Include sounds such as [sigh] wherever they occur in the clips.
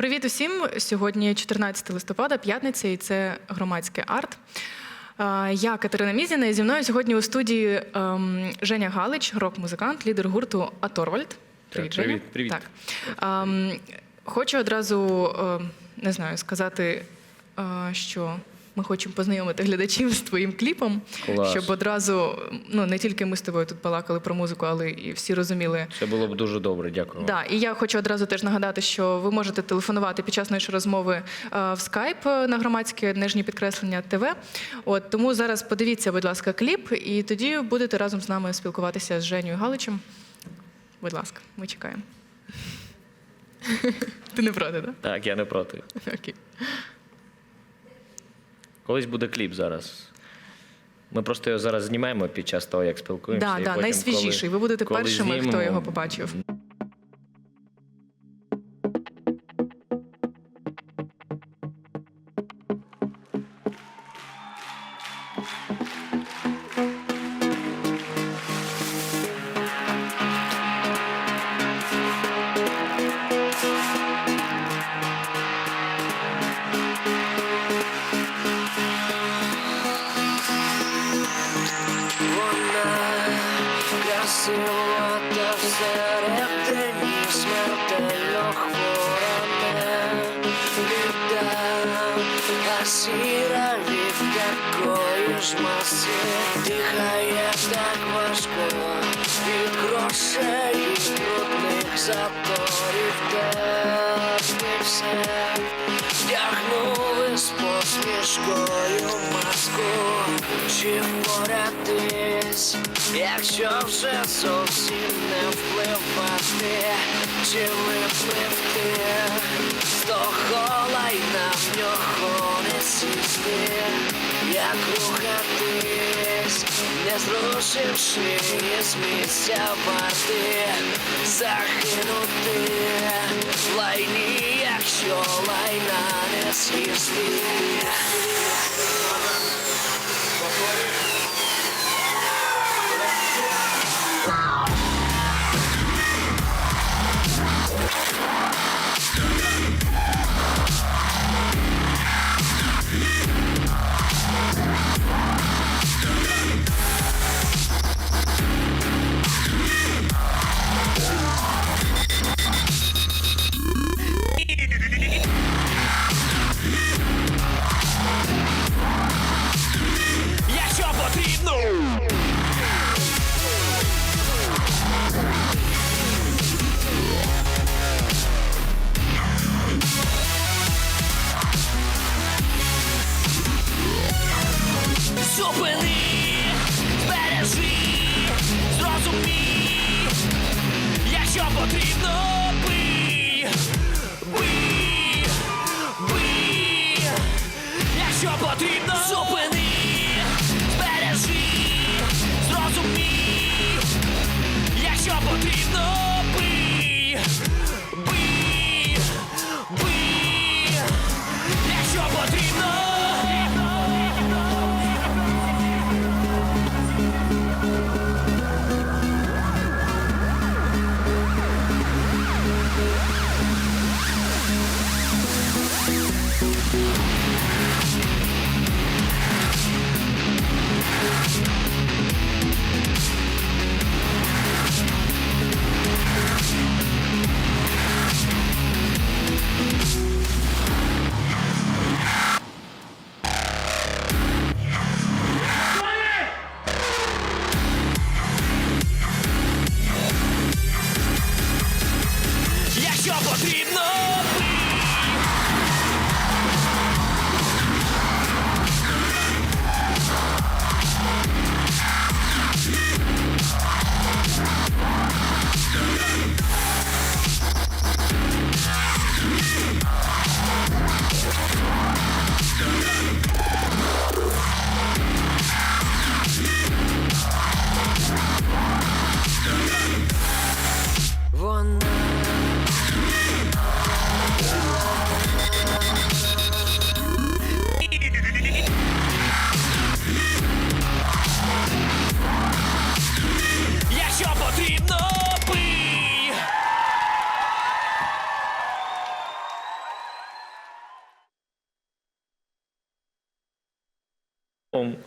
Привіт усім! Сьогодні 14 листопада, п'ятниця, і це громадське арт. Я Катерина Мізіна, і зі мною сьогодні у студії ем, Женя Галич, рок-музикант, лідер гурту Аторвальд. Привіт, Женя. привіт, привіт. Так. Ем, Хочу одразу ем, не знаю, сказати, е, що ми хочемо познайомити глядачів з твоїм кліпом, Клас. щоб одразу ну не тільки ми з тобою тут балакали про музику, але і всі розуміли, Це було б дуже добре, дякую. Да, і я хочу одразу теж нагадати, що ви можете телефонувати під час нашої розмови е, в Skype на громадське нижнє підкреслення ТВ. От тому зараз подивіться, будь ласка, кліп, і тоді будете разом з нами спілкуватися з Женєю Галичем. Будь ласка, ми чекаємо. [laughs] Ти не проти, так? Так, я не проти. Окей. Колись буде кліп зараз. Ми просто його зараз знімаємо під час того, як спілкуємося. Да, і да, потім, найсвіжіший. коли- Ви будете коли першими, хто його побачив. Такої ж маси дихає так важко. Від грошей брудних заторів все. Вдягнули з посмішкою маску, чи впоратись, якщо вже зовсім не впливати, чи випливти з того лайна в нього не сісти, як рухатись, не зрушивши з місця варти, загинути лайні, якщо лайна не з'їсти. Якщо потрібно,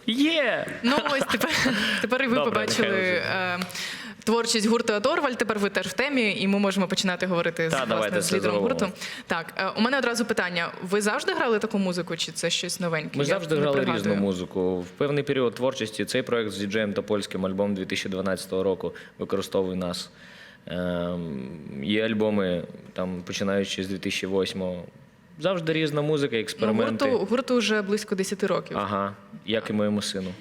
Є! Ну ось тепер, [laughs] тепер і ви Добре, побачили е, творчість гурту Аторваль. Тепер ви теж в темі, і ми можемо починати говорити з, Та, давайте власне, з лідером гурту. Так, е, у мене одразу питання: ви завжди грали таку музику, чи це щось новеньке? Ми Я завжди грали пригадую. різну музику. В певний період творчості цей проект з діджеєм Топольським, альбом 2012 року, використовує нас. Ем, є альбоми, там, починаючи з 2008-го. Завжди різна музика, Ну, експерименти. гурту, гурту вже близько 10 років. Ага, як і моєму сину.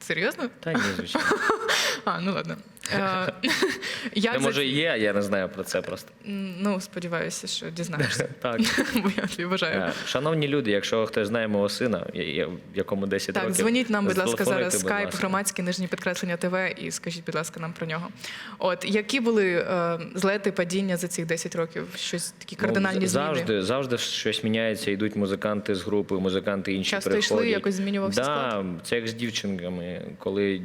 Серйозно? Та ні, звичайно. [laughs] А, ну ладно. Е, [laughs] як може, є, я не знаю про це просто. Ну, сподіваюся, що дізнаєшся. [laughs] Так. [laughs] Бо я тобі бажаю. Е, Шановні люди, якщо хтось знає мого сина, якому 10 Так, років. дзвоніть нам, будь ласка, зараз скайп, громадське нижнє підкреслення ТВ і скажіть, будь ласка, нам про нього. От які були е, злети, падіння за цих 10 років? Щось такі кардинальні Ну, зміни? завжди, завжди щось міняється, йдуть музиканти з групи, музиканти інші Часто приходять. йшли, якось змінювався склад? Це як з дівчинками, коли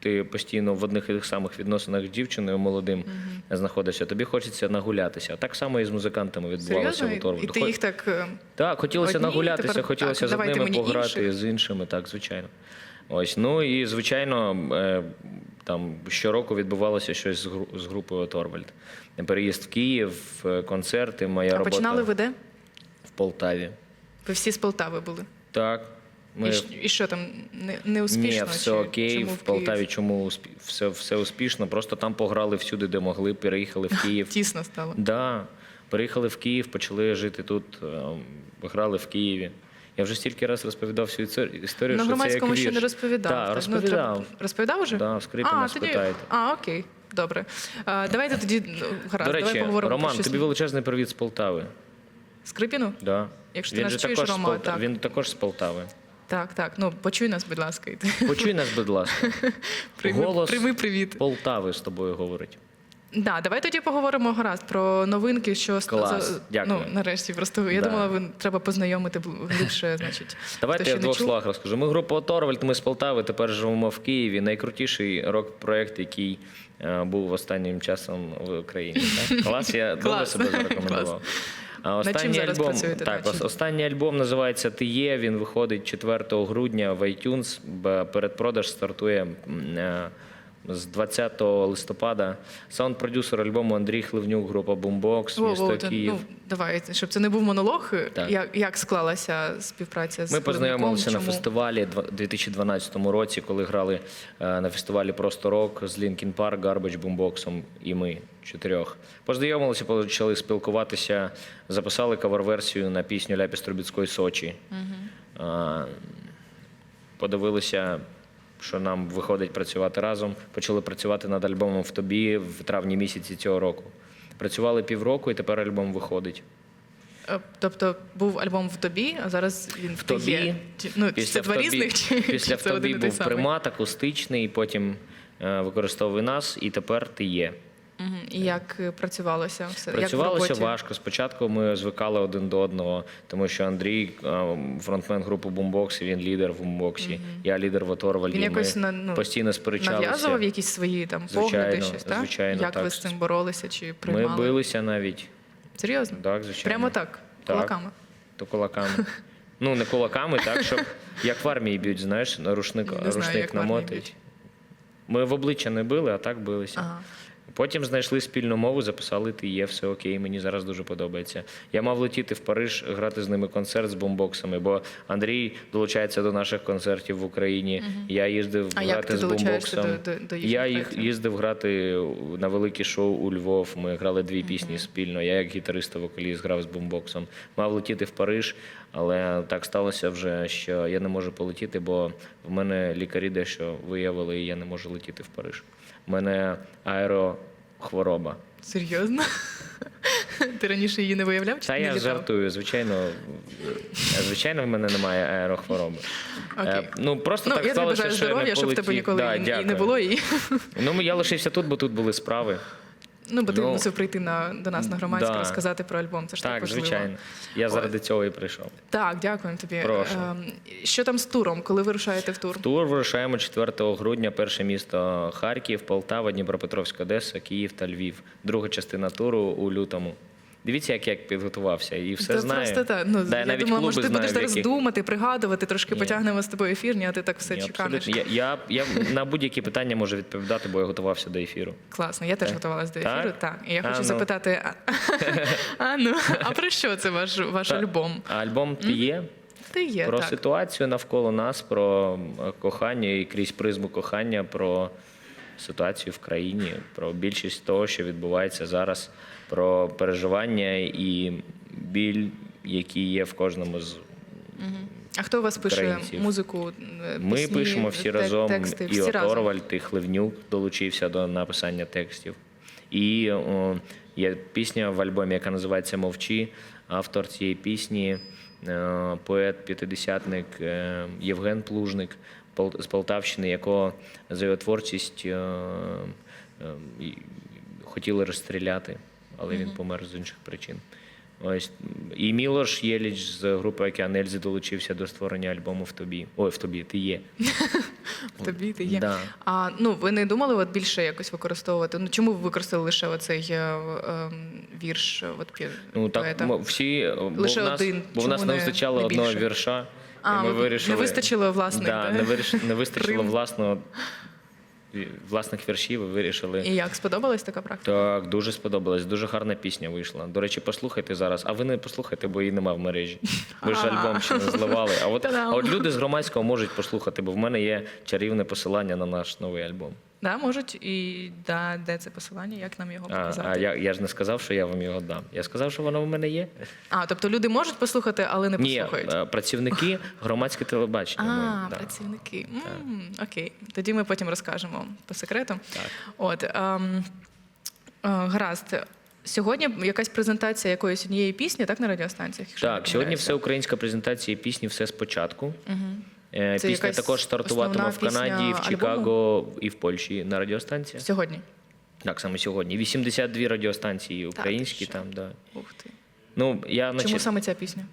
ти постійно в одних і тих самих відносинах з дівчиною молодим знаходишся, тобі хочеться нагулятися. Так само і з музикантами відбувалося в Торвуду. І ти їх так. е, Так, хотілося Одні, нагулятися, тепер хотілося так, з одними пограти, інших. з іншими, так, звичайно. Ось, ну і звичайно, е, там щороку відбувалося щось з, групою Торвальд. Переїзд в Київ, е, концерти, моя А робота починали ви де? в Полтаві. Ви всі з Полтави були. Так. Ми... І, і що там не, не успішно? Ні, все чи окей, чому в Київ? Полтаві чому успі... все, все успішно. Просто там пограли всюди, де могли, переїхали в [laughs] Київ. Тісно стало. Да, переїхали в Київ, почали жити тут, ем, грали в Києві. Я вже стільки раз розповідав всю історію, На що це як громадському ще не розповідав. Так, ну, розповідав. Розповідав уже? Да, в Скрипіна а, тоді... спитайте. А, окей, добре. А, давайте тоді ну, гаразд, До давай речі, поговоримо Роман, про щось. тобі величезний привіт з Полтави. Скрипіну? Да. Якщо ти він нас чуєш, з Рома, так. Він також з Полтави. Так, так. Ну, почуй нас, будь ласка. Почуй нас, будь ласка. [laughs] Прийми, Голос прийми привіт. Полтави з тобою говорить. Да, давай тоді поговоримо гаразд про новинки, що Клас, за- дякую. Ну, нарешті, просто я Да. думала, ви треба познайомити глибше, [laughs] значить. Давайте хто я в двох словах розкажу. Ми група Торвальд, ми з Полтави, тепер живемо в Києві. Найкрутіший рок-проект, який е, був останнім часом в Україні. Так? [laughs] Клас, я добре себе зарекомендував. Клас. Чим останній зараз альбом, працюєте? так, останній альбом називається Ти є. Він виходить 4 грудня в iTunes. Передпродаж стартує е, з 20 листопада. Саунд-продюсер альбому Андрій Хливнюк, група Boombox, Воу, місто та- Київ. ну, давай, щоб це не був монолог. Так. Як, як склалася співпраця з Ми познайомилися на фестивалі два- 2012 році, коли грали е, на фестивалі Просто рок з Linkin Park, Garbage Boombox і ми чотирьох. Познайомилися, почали спілкуватися, записали кавер-версію на пісню Ляпіс Трубіцької Сочі. Е, Подивилися, що нам виходить працювати разом. Почали працювати над альбомом в тобі в травні місяці цього року. Працювали півроку, і тепер альбом виходить. Е, Тобто був альбом в тобі, а зараз він в тобі. Є. Ну, Після це два різних чи, після в тобі був примат акустичний, потім е, використовує нас, і тепер ти є. І як е, працювалося все? як в Працювалося роботі? важко. Спочатку ми звикали один до одного, тому що Андрій, е, фронтмен групи Boombox, він лідер в Boombox, я лідер в Оторвальді. Він Ми якось на- ну, постійно сперечалися. Нав'язував якісь свої там погляди, щось, так? звичайно, Як так. ви з цим боролися чи Ми билися навіть. Серйозно? Так, звичайно. Прямо так, Так. кулаками. То кулаками. Ну, не кулаками, так, щоб [laughs] як в армії б'ють, знаєш, на рушник, знаю, рушник як б'ють. Ми в обличчя не били, а так билися. Ага. Потім знайшли спільну мову, записали ти є, все окей, мені зараз дуже подобається. Я мав летіти в Париж, грати з ними концерт з бомбоксами, бо Андрій долучається до наших концертів в Україні. Я їздив А як грати ти з бомбоксом. до- до- до я їх їздив грати на великі шоу у Львов. Ми грали дві пісні спільно. Я як гітарист та вокаліст грав з бомбоксом. Мав летіти в Париж, але так сталося вже, що я не можу полетіти, бо в мене лікарі дещо виявили, і я не можу летіти в Париж. У мене аерохвороба. Серйозно? Ти раніше її не виявляв? Чи Та не я літав? жартую, звичайно, е, звичайно, в мене немає аерохвороби. Окей. Е, Ну просто Ну, так я тобі сталося, бажаю що я не здоров'я, щоб в тебе полетів. ніколи Да, і- і, не дякую. було. І... Ну, я лишився тут, бо тут були справи. Ну, бо ти Ну, мусив прийти на, до нас на громадське, да. розказати про альбом. Це ж так, Так, важливо. звичайно. Я заради цього і прийшов. Так, дякуємо тобі. Прошу. Ем, Що там з туром? Коли вирушаєте в тур? Тур вирушаємо 4 грудня. Перше місто Харків, Полтава, Дніпропетровська, Одеса, Київ та Львів. Друга частина туру у лютому. Дивіться, як я підготувався, і все Та знаю. Просто так. Ну, Да, я навіть думала, може, ти будеш зараз яких- думати, пригадувати, трошки Ні. потягнемо з тобою ефірні, а ти так все Ні, чеканеш. Я, я, я на будь-які питання можу відповідати, бо я готувався до ефіру. Класно, я теж готувалася до ефіру. Так? Так. І я А, хочу ну. запитати: [laughs] а, ну, а про що це ваш, ваш альбом? А альбом ти є Ти є, про так. ситуацію навколо нас, про кохання і крізь призму кохання, про ситуацію в країні, про більшість того, що відбувається зараз, про переживання і біль, які є в кожному з А хто у вас пише українців. музику? е, Ми пишемо всі тек- разом. тексти, і всі разом? І Хливнюк долучився до написання текстів. І о, є пісня в альбомі, яка називається Мовчі. Автор цієї пісні, е, поет, п'ятидесятник е, Євген Плужник з Полтавщини, якого за його творчість хотіли розстріляти, але він помер з інших причин. Ось і Мілош Єліч з групи Океан Ельзи долучився до створення альбому в тобі. Ой, в тобі ти є. [laughs] Тобі ти є. Да. А ну ви не думали от більше якось використовувати? Ну чому ви використали лише оцей е, е, вірш? От Ну так поета? всі, бо Лише в нас, один. бо в нас не не- вистачало не одного вірша. А, і ми ви- вирішили, не вистачило власних, Да, да? не, виріш, не вистачило власного власних віршів. І вирішили. І як сподобалась така практика? Так, дуже сподобалась. Дуже гарна пісня вийшла. До речі, послухайте зараз. А ви не послухайте, бо її нема в мережі. Ви ж альбом ще не зливали. А от, а от люди з громадського можуть послухати, бо в мене є чарівне посилання на наш новий альбом. Да, можуть і да, де це посилання, як нам його показати? а я, я ж не сказав, що я вам його дам. Я сказав, що воно в мене є. А, тобто люди можуть послухати, але не Ні, послухають. е, працівники [laughs] громадське телебачення. А, ми, да. працівники. М, окей. Тоді ми потім розкажемо по секрету. От, ем, е, гаразд. Сьогодні якась презентація якоїсь однієї пісні, так, на радіостанціях? якщо не Так, сьогодні помиляюся? все українська презентація пісні все спочатку. Е, Це Пісня також стартуватиме в Канаді, в альбому? Чикаго і в Польщі на радіостанціях. Сьогодні. Так саме сьогодні. 82 радіостанції українські що? там, да. Ух ти. Ну, я Чому наче... саме ця пісня?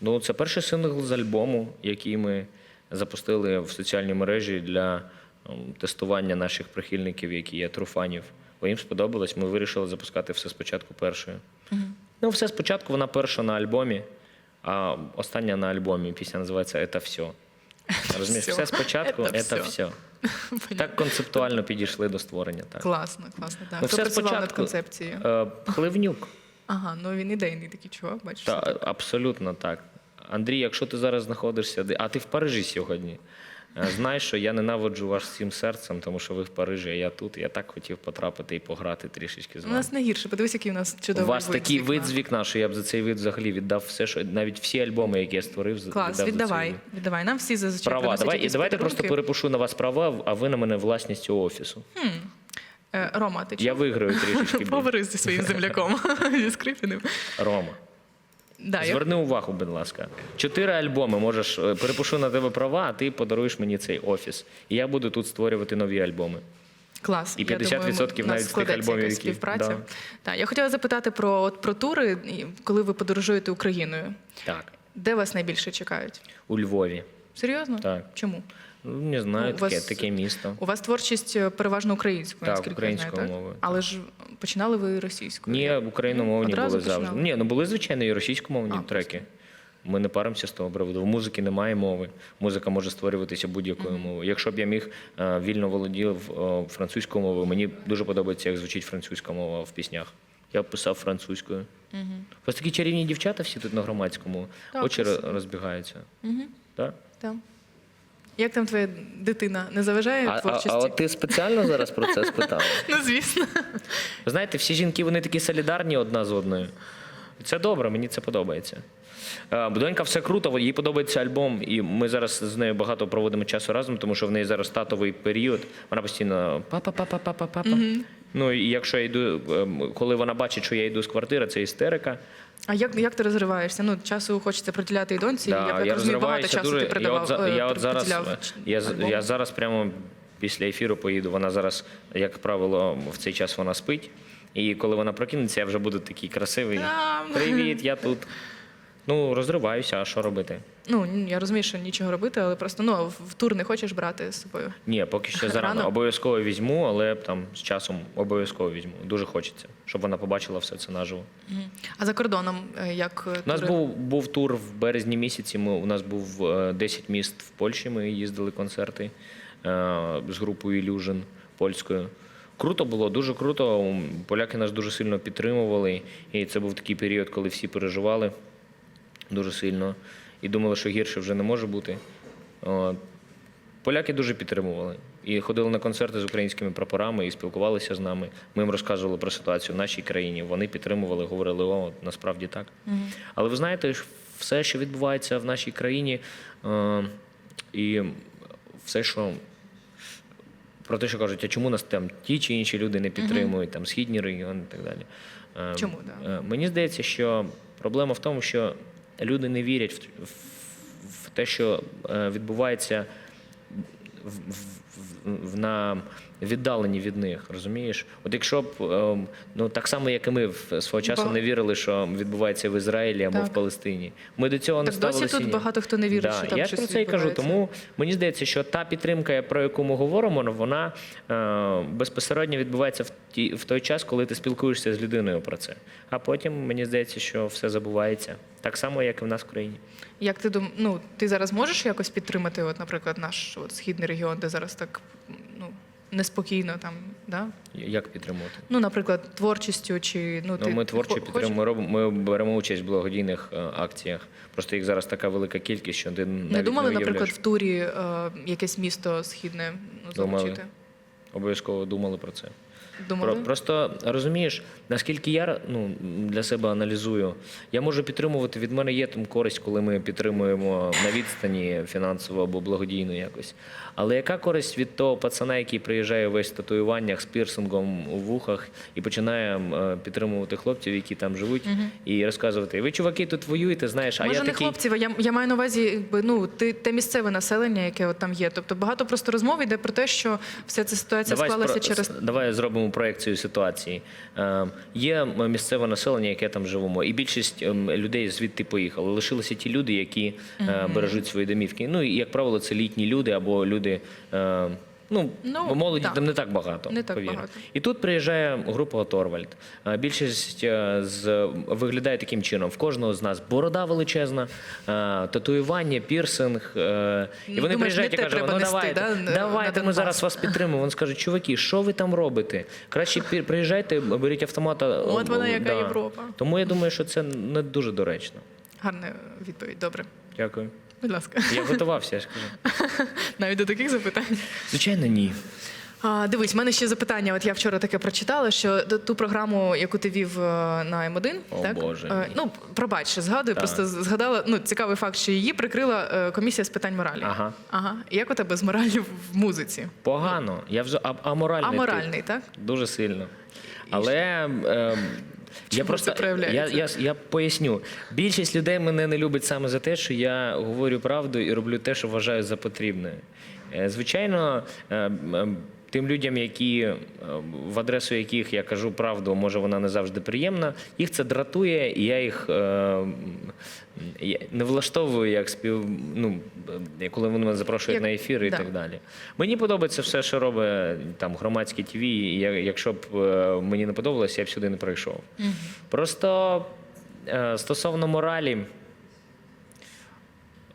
ну, це перший сингл з альбому, який ми запустили в соціальній мережі для ем, тестування наших прихильників, які є труфанів. Бо їм сподобалось, ми вирішили запускати все спочатку першою. Ну, все спочатку вона перша на альбомі, а остання на альбомі. Пісня називається «Это все». [laughs] Розумієш, все спочатку, це все. все. Так концептуально підійшли до створення. Так. Класно, класно. Так. Ну, Хто все працював над концепцією? Е, Хливнюк. [laughs] Ага, ну він ідейний такий чувак, бачиш. Та, абсолютно так. Андрій, якщо ти зараз знаходишся, а ти в Парижі сьогодні. Е, Знай, що я ненавиджу вас всім серцем, тому що ви в Парижі, а я тут. Я так хотів потрапити і пограти трішечки з У вами. нас не гірше. Подивись, який у нас чудовий У вас вид такий з вікна. вид з вікна, що я б за цей вид взагалі віддав все, що навіть всі альбоми, які я створив, з- Клас, віддав за цей віддавай. вид. Віддавай. Нам всі зазвичай Права, приносять давай, і якісь давайте просто подарунки. перепишу на вас права, а ви на мене власність цього офісу. Е, Рома, ти Я виграю трішечки. більше. Поговори зі своїм земляком, [laughs] зі Скрипіним. Рома. Да, я... Зверни увагу, будь ласка. Чотири альбоми можеш е, перепишу на тебе права, а ти подаруєш мені цей офіс. І я буду тут створювати нові альбоми. Клас. І Я думаю, 50% у нас навіть з тих альбомів, які- співпраця. Да. Так, я хотіла запитати про, от, про тури, і коли ви подорожуєте Україною. Так, Де вас найбільше чекають? у Львові. Серйозно? Так. Чому? Ну, не знаю, Ну, у таке, вас- таке місто. У вас творчість е, переважно українською, Так, наскільки я знаю, українською так? мовою, Але ж починали ви російською. Ні, україномовні Одразу були завжди. Ні, ну були звичайно і російськомовні А, треки. Ми не паримося з того приводу. В музики немає мови. Музика може створюватися будь-якою мовою. Якщо б я міг е, вільно володів е, французькою мовою, мені дуже подобається, як звучить французька мова в піснях. Я б писав французькою. Угу. Ось такі чарівні дівчата всі тут на громадському. Так, Очі красиво. роз- розбігаються. Угу. Так? Так. Як там твоя дитина? Не заважає А, а, творчості? а от ти спеціально зараз про це спитав? [laughs] Ну, звісно. Ви знаєте, всі жінки вони такі солідарні одна з одною. Це добре, мені це подобається. Е, Донька все круто, їй подобається альбом, і ми зараз з нею багато проводимо часу разом, тому що в неї зараз татовий період. Вона постійно папа, папа, папа, папа. Ну і якщо я йду, ем, коли вона бачить, що я йду з квартири, це істерика. А як, як ти розриваєшся? Ну, часу хочеться приділяти і доньці, і я, я розумію, багато часу часу ти Я от, е, я от зараз, я, я зараз прямо після ефіру поїду. Вона зараз, як правило, в цей час вона спить. І коли вона прокинеться, я вже буду такий красивий. Привіт, я тут. Ну, розриваюся, а що робити? Ну я розумію, що нічого робити, але просто ну в тур не хочеш брати з собою. Ні, поки що [laughs] зарано. Рано? Обов'язково візьму, але там з часом обов'язково візьму. Дуже хочеться, щоб вона побачила все це наживо. А за кордоном е, як е, У нас тури? був, був тур в березні місяці. Ми, у нас був е, 10 міст в Польщі. Ми їздили концерти е, з групою Illusion польською. Круто було, дуже круто. Поляки нас дуже сильно підтримували. І це був такий період, коли всі переживали дуже сильно і думали, що гірше вже не може бути. Поляки дуже підтримували і ходили на концерти з українськими прапорами і спілкувалися з нами. Ми їм розказували про ситуацію в нашій країні. Вони підтримували, говорили, о, насправді так. Але ви знаєте, все, що відбувається в нашій країні, е, і все, що про те, що кажуть, а чому нас там ті чи інші люди не підтримують, там східні регіони і так далі. Е, Чому, да? е, Мені здається, що проблема в тому, що люди не вірять в, в, в те, що е, відбувається в, в, в, на віддалені від них, розумієш? От якщо б ем, ну так само, як і ми в- свого часу Ба- не вірили, що відбувається в Ізраїлі або Так. в Палестині. Ми до цього не Так досі ставилися. тут ні. багато хто не вірить, Да, що там я ж щось про це і кажу. відбувається. Тому мені здається, що та підтримка, про яку ми говоримо, вона е, безпосередньо відбувається в ті в той час, коли ти спілкуєшся з людиною про це. А потім мені здається, що все забувається. Так само, як і в нас в країні. Як ти дум... ну, ти зараз можеш якось підтримати, от, наприклад, наш от, східний регіон, де зараз так ну, неспокійно там, да? Як підтримувати? Ну, наприклад, творчістю чи ну, Ну, ти ми творчо підтримуємо. Ми робимо. Ми беремо участь в благодійних е, акціях. Просто їх зараз така велика кількість, що ти навіть Не думали, не наприклад, в турі е, якесь місто східне ну, залучити? Обов'язково думали про це. Думали? Про, просто розумієш, наскільки я ну, для себе аналізую, я можу підтримувати. Від мене є там користь, коли ми підтримуємо на відстані фінансово або благодійно якось. Але яка користь від того пацана, який приїжджає весь в татуюваннях з пірсингом у вухах і починає е, підтримувати хлопців, які там живуть, і розказувати: ви, чуваки, тут воюєте, знаєш, а Може, я не такий. хлопців, а я, я маю на увазі, якби, ну, ти, те місцеве населення, яке от там є. Тобто багато просто розмов йде про те, що вся ця ситуація склалася спро- через давай зробимо проекцію ситуації. Е, є місцеве населення, яке там живемо, і більшість ем, людей звідти поїхали. Лишилися ті люди, які е, бережуть свої домівки. Ну і як правило, це літні люди або люди. Е, Ну, Ну, молоді так. там не так багато. Не так повір. багато. І тут приїжджає група Торвальд. Е, Більшість е, з виглядає таким чином: в кожного з нас борода величезна, татуювання, пірсинг. І вони Думаєш, приїжджають і кажуть, ну нести, давайте, да, давайте ми Донбас?» зараз вас підтримуємо. Вони скажуть, чуваки, що ви там робите? Краще приїжджайте, беріть автомата. От вона, яка Да. Європа. Тому я думаю, що це не дуже доречно. гарна відповідь. Добре. Дякую. Будь ласка, Я готувався, я ж кажу. [laughs] навіть до таких запитань. Звичайно, ні. А, дивись, в мене ще запитання. От я вчора таке прочитала, що т- ту програму, яку ти вів е, на М1, О, так? Боже Е, мій. ну, пробач, згадую, Так. просто згадала ну, цікавий факт, що її прикрила е, комісія з питань моралі. Ага. Ага. Як у тебе з моралью в музиці? Погано. Я вже а- аморальний. тип. Аморальний, так? Дуже сильно. Але е, я просто це проявляється? я, я, я поясню. Більшість людей мене не любить саме за те, що я говорю правду і роблю те, що вважаю за потрібне. Е, Звичайно, е, тим людям, які е, в адресу яких я кажу правду, може вона не завжди приємна, їх це дратує, і я їх е, не влаштовую як спів. Ну, е, коли вони мене запрошують Як- на ефіри і да. так далі. Мені подобається все, що робить там громадське ТВ. І якщо б е, мені не подобалося, я б сюди не прийшов. Просто е, стосовно моралі,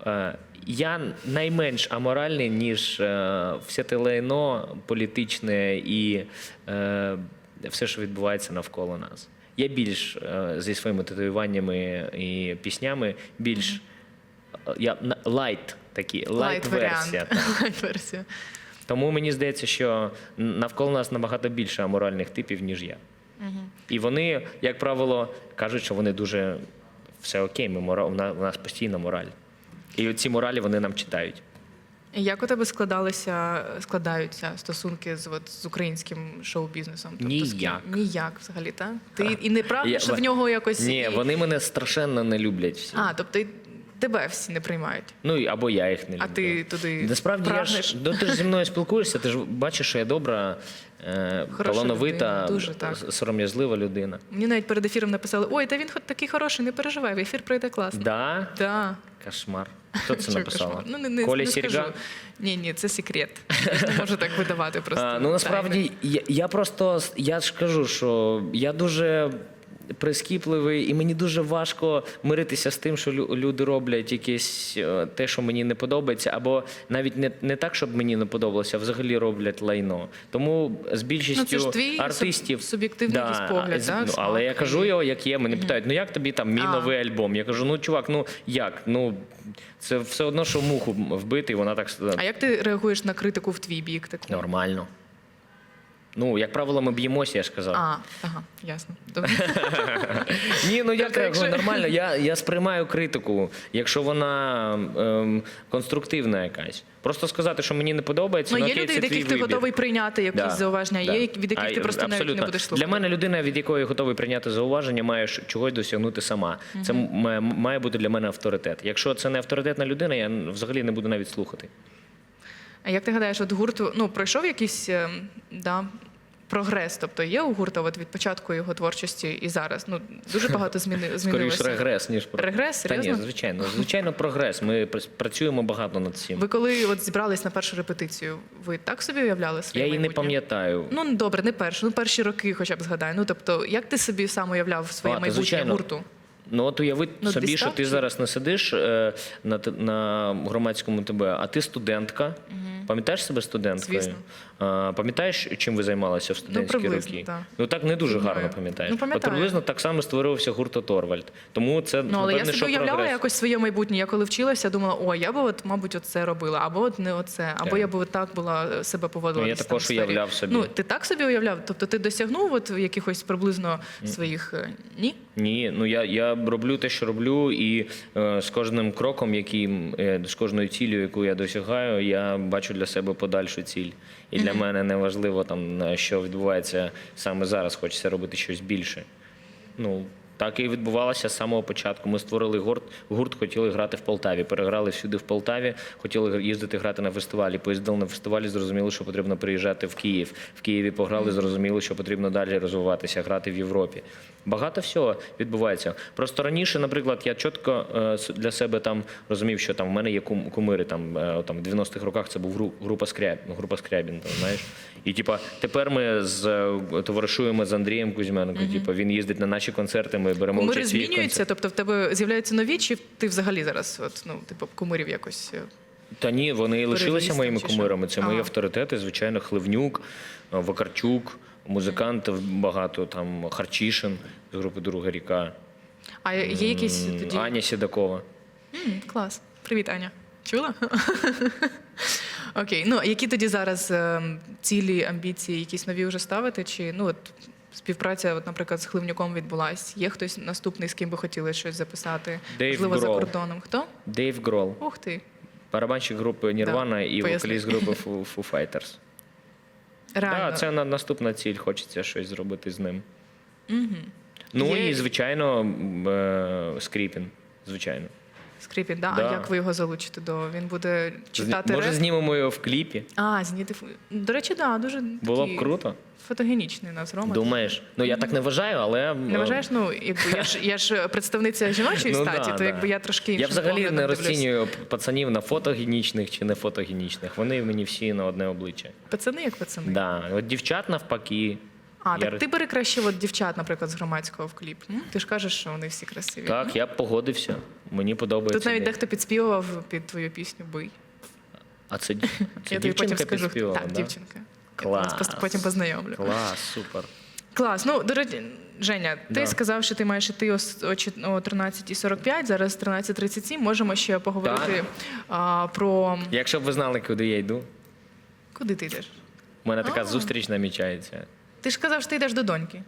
е, я найменш аморальний, ніж е, все те лайно політичне і е, все, що відбувається навколо нас. Я більш е, зі своїми татуюваннями і піснями, більш е, я лайт такі, лайт-версія. [laughs] Лайт-версія. Тому мені здається, що навколо нас набагато більше аморальних типів, ніж я. І вони, як правило, кажуть, що вони дуже все окей, ми мора... у нас постійна мораль. І ці моралі вони нам читають. Як у тебе складалися, складаються стосунки з, от, з українським шоу-бізнесом? з ким- Ніяк. Ніяк взагалі, так? Ти і не Я- що в нього якось. Ні, вони мене страшенно не люблять всі. А, тобто тебе всі не приймають. Ну або я їх не люблю. А ти туди Насправді я ж ну, ти ж зі мною спілкуєшся, ти ж бачиш, що я добра е, талановита, сором'язлива людина. Мені навіть перед ефіром написали: ой, та він такий хороший, не переживай, в ефір пройде класно. Да? Да. Кошмар. Хто це написала? Ну, не, не, Коля не скажу. Ні, ні, це секрет. Я не можу так видавати просто. А, ну насправді я, я просто я ж кажу, що я дуже прискіпливий, і мені дуже важко миритися з тим, що лю- люди роблять якесь е, те, що мені не подобається, або навіть не, не так, щоб мені не подобалося, а взагалі роблять лайно. Тому з більшістю Ну, це ж твій артистів суб- суб'єктивний якийсь погляд, з- да, ну, але я кажу його, як є. Мене питають, ну як тобі там мій А. новий альбом? Я кажу, ну чувак, ну як? Ну це все одно, що муху вбити, і вона так А як ти реагуєш на критику в твій бік? Таку? нормально. Ну, як правило, ми б'ємося, я ж казав. А, ага, ясно. Добре. [laughs] Ні, ну як Тобто, реагую якщо- нормально. Я, я сприймаю критику, якщо вона ем, конструктивна якась. Просто сказати, що мені не подобається, Ну, ну, є окей, люди, це від яких ти вибір. готовий прийняти якісь Да, зауваження, да. є, від яких А, ти просто навіть не абсолютно. будеш слухати. Для мене людина, від якої готовий прийняти зауваження, має ш- чогось досягнути сама. Це м- має, має бути для мене авторитет. Якщо це не авторитетна людина, я взагалі не буду навіть слухати. А як ти гадаєш, от гурту ну пройшов якийсь ем, да, прогрес? Тобто є у гурта от від початку його творчості і зараз? Ну дуже багато зміни [laughs] Скоріше регрес, ніж про- Регрес? Та ні, звичайно. Звичайно, прогрес. Ми пр- працюємо багато над цим. Ви коли от зібрались на першу репетицію, ви так собі уявляли своє Я її не пам'ятаю. Ну добре, не першу, ну перші роки, хоча б згадай. Ну тобто, як ти собі сам уявляв своє А, майбутнє звичайно. гурту? Ну от уяви Ну, собі, що ти зараз не сидиш е, на, на громадському ТБ, а ти студентка. Пам'ятаєш себе студенткою? Звісно. А, пам'ятаєш, чим ви займалися в студентські приблизно, роки? так. Ну так не дуже Знаю. гарно пам'ятаєш. Ну, пам'ятаю. От приблизно так само створювався гурт Торвальд. Тому це Ну, але я напевне, собі що уявляла прогрес. якось своє майбутнє. Я коли вчилася, думала, о, я би от, мабуть, оце робила, або от не оце, або Так. я би от так була е, себе поводила. Ну, я там також уявляв собі. Ну, ти так собі уявляв? Тобто ти досягнув от якихось приблизно своїх е, ні? Ні, ну я, я роблю те, що роблю, і е, з кожним кроком, яким е, з кожною ціллю, яку я досягаю, я бачу для себе подальшу ціль. І для мене не важливо там що відбувається саме зараз. Хочеться робити щось більше. Ну так і відбувалося з самого початку. Ми створили гурт, гурт, хотіли грати в Полтаві. Переграли всюди в Полтаві, хотіли їздити грати на фестивалі. Поїздили на фестивалі, зрозуміли, що потрібно приїжджати в Київ. В Києві пограли, зрозуміли, що потрібно далі розвиватися, грати в Європі. Багато всього відбувається. Просто раніше, наприклад, я чітко е, для себе там розумів, що там в мене є кум- кумири. Там, е, там в 90-х роках це був гру- група Скряб, ну, група Скрябін, там, знаєш. І типа тепер ми з е, товаришуємо з Андрієм Кузьменко. Типа він їздить на наші концерти. Ми беремо Кумири участь змінюються, тобто в тебе з'являються нові, чи ти взагалі зараз, от, ну, типу, кумирів якось. Та ні, вони лишилися моїми кумирами. Це мої авторитети, звичайно, Хливнюк, Вакарчук, музикантів багато, там Харчишин з групи Друга ріка, А є якісь тоді. Аня Сідакова. М, Клас. Привіт, Аня. Чула? [laughs] Окей. Ну, а які тоді зараз е, цілі, амбіції, якісь нові вже ставити? Чи ну от співпраця, от, наприклад, з Хливнюком відбулась? Є хтось наступний, з ким би хотіли щось записати? Дейв Можливо, за кордоном. Хто? Дейв Грол, Ух ти. барабанщик групи Нірвана і поясни. вокаліст групи Foo Foo Fighters. Реально. Так, це на- наступна ціль, хочеться щось зробити з ним. Ну Є- і, звичайно, е, Скріпін. Звичайно. Скрипін, да? Да. А як ви його залучите до? Він буде читати Може, реп? знімемо його в кліпі? А, зняти. До речі, да, дуже Було такий б круто. фотогенічний у нас Рома. Думаєш? Ну я так не вважаю, але Не вважаєш, ну якби я ж я ж представниця жіночої [laughs] Ну, статі, да, то да. якби я трошки іншим Я взагалі поглядом не дивлюсь. розцінюю пацанів на фотогенічних чи не фотогенічних. Вони мені всі на одне обличчя. Пацани як пацани. Да. От дівчат навпаки. А, Я так ти бери краще от дівчат, наприклад, з громадського в кліп. Ти ж кажеш, що вони всі красиві. Так, я б погодився. Мені подобається. Тут навіть дехто підспівував під твою пісню Бий. А це, [laughs] це я тобі потім дівчинка скажу. підспівала, так, да? дівчинка. Клас. Я вас потім познайомлю. Клас, супер. Клас. Ну, до речі, Женя, ти Да. сказав, що ти маєш іти о, с- о, чет- о 13.45, зараз 13.37. Можемо ще поговорити а, про Якщо б ви знали, куди я йду, куди ти йдеш? у мене така А. зустріч намічається. Ти ж казав, що ти йдеш до доньки.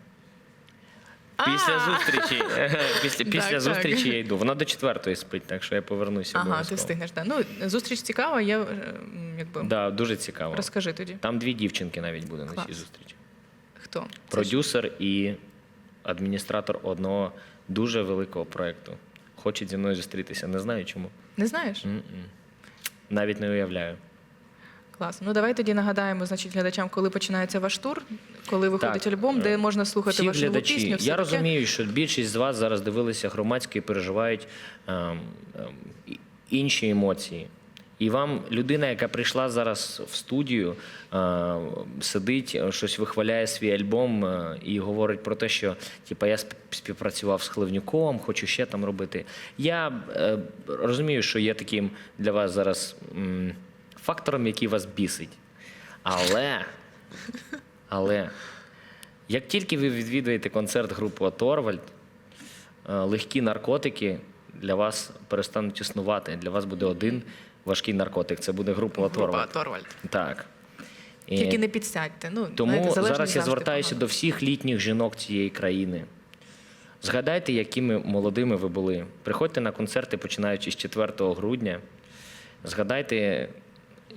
Після А! зустрічі, [laughs] після, після так. зустрічі я йду. Вона до четвертої спить, так що я повернуся. Ага, ти обов'язково. встигнеш. Да. Ну, зустріч цікава, я е, якби Да, дуже цікаво. розкажи тоді. Там дві дівчинки навіть буде на Клас. цій зустрічі. Хто? Це ж- Продюсер і адміністратор одного дуже великого проєкту. Хочуть зі мною зустрітися. Не знаю чому. Не знаєш? Навіть не уявляю. Клас. Ну давай тоді нагадаємо, значить, глядачам, коли починається ваш тур, коли виходить Так, альбом, де е, можна слухати Всі вашу глядачі, пісню. все я таке. розумію, що більшість з вас зараз дивилися громадське і переживають ем, ем, інші емоції. І вам людина, яка прийшла зараз в студію, е, сидить, е, щось вихваляє свій альбом е, і говорить про те, що типу, я сп- співпрацював з Хливнюком, хочу ще там робити. Я е, розумію, що є таким для вас зараз фактором, який вас бісить. Але, але як тільки ви відвідуєте концерт групи Оторвальд, е, легкі наркотики для вас перестануть існувати. Для вас буде один важкий наркотик. Це буде група Група Оторвальд. Торвальд. Так. І Тільки не підсядьте. Ну, тому знаєте, зараз я звертаюся до всіх літніх жінок цієї країни. Згадайте, якими молодими ви були. Приходьте на концерти, починаючи з 4 грудня. Згадайте,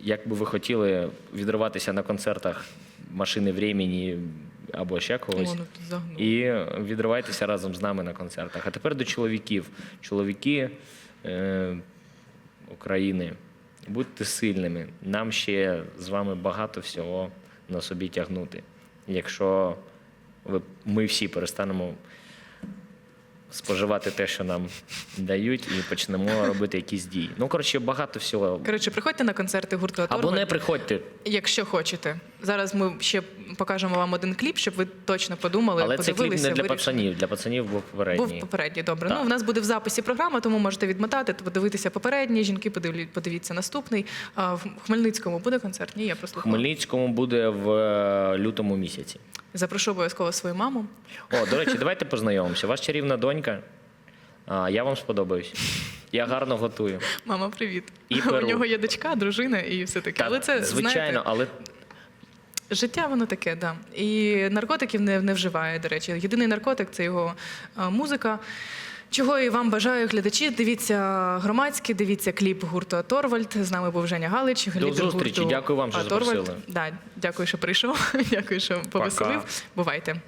як би ви хотіли відриватися на концертах машини времени або ще когось. Ну. І відривайтеся разом з нами на концертах. А тепер до чоловіків. Чоловіки е, України, будьте сильними. Нам ще з вами багато всього на собі тягнути. Якщо ви, ми всі перестанемо споживати те, що нам дають, і почнемо робити якісь дії. Ну, коротше, багато всього. Коротше, приходьте на концерти гурту Або не приходьте. Якщо хочете. Зараз ми ще покажемо вам один кліп, щоб ви точно подумали, Але це кліп не для пацанів. Для пацанів був попередній. Був попередній, добре. Так. Ну, в нас буде в записі програма, тому можете відмотати, подивитися попередній. Жінки подивіться наступний. А в Хмельницькому буде концерт? Ні, я просто Хмельницькому буде в е, лютому місяці. Запрошу обов'язково свою маму. О, до речі, давайте познайомимося. Ваша чарівна донька. А, я вам сподобаюсь. Я гарно готую. Мама, привіт. І [laughs] У перу. нього є дочка, дружина і все таке. Та, Але це звичайно, знаєте, але життя воно таке, да. І наркотиків не, не вживає, до речі. Єдиний наркотик це його а, музика. Чого і вам бажаю, глядачі. Дивіться громадські, дивіться кліп гурту Торвальд. З нами був Женя Галич. До зустрічі. Дякую вам, що «Аторвальд». запросили. Да, дякую, що прийшов. [laughs] Дякую, що повеселив. Бувайте.